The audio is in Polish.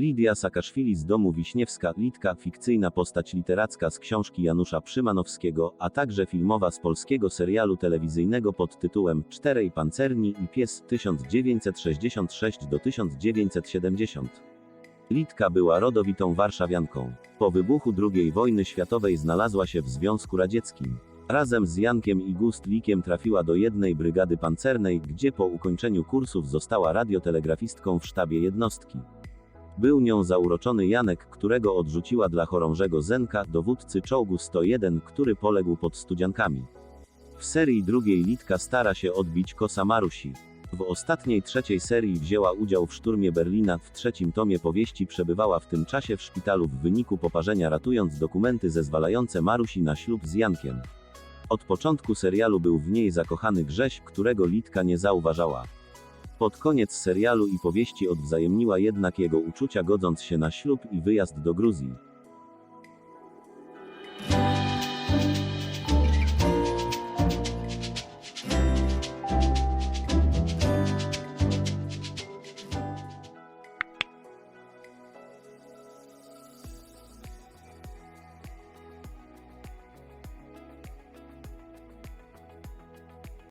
Lidia Sakaszwili z domu Wiśniewska, Litka, fikcyjna postać literacka z książki Janusza Przymanowskiego, a także filmowa z polskiego serialu telewizyjnego pod tytułem Czterej Pancerni i Pies 1966 do 1970. Litka była rodowitą warszawianką. Po wybuchu II wojny światowej znalazła się w Związku Radzieckim. Razem z Jankiem i Gustlikiem trafiła do jednej brygady pancernej, gdzie po ukończeniu kursów została radiotelegrafistką w sztabie jednostki. Był nią zauroczony Janek, którego odrzuciła dla chorążego Zenka, dowódcy czołgu 101, który poległ pod Studziankami. W serii drugiej Litka stara się odbić Kosa Marusi. W ostatniej trzeciej serii wzięła udział w szturmie Berlina, w trzecim tomie powieści przebywała w tym czasie w szpitalu w wyniku poparzenia ratując dokumenty zezwalające Marusi na ślub z Jankiem. Od początku serialu był w niej zakochany Grześ, którego Litka nie zauważała. Pod koniec serialu i powieści odwzajemniła jednak jego uczucia godząc się na ślub i wyjazd do Gruzji.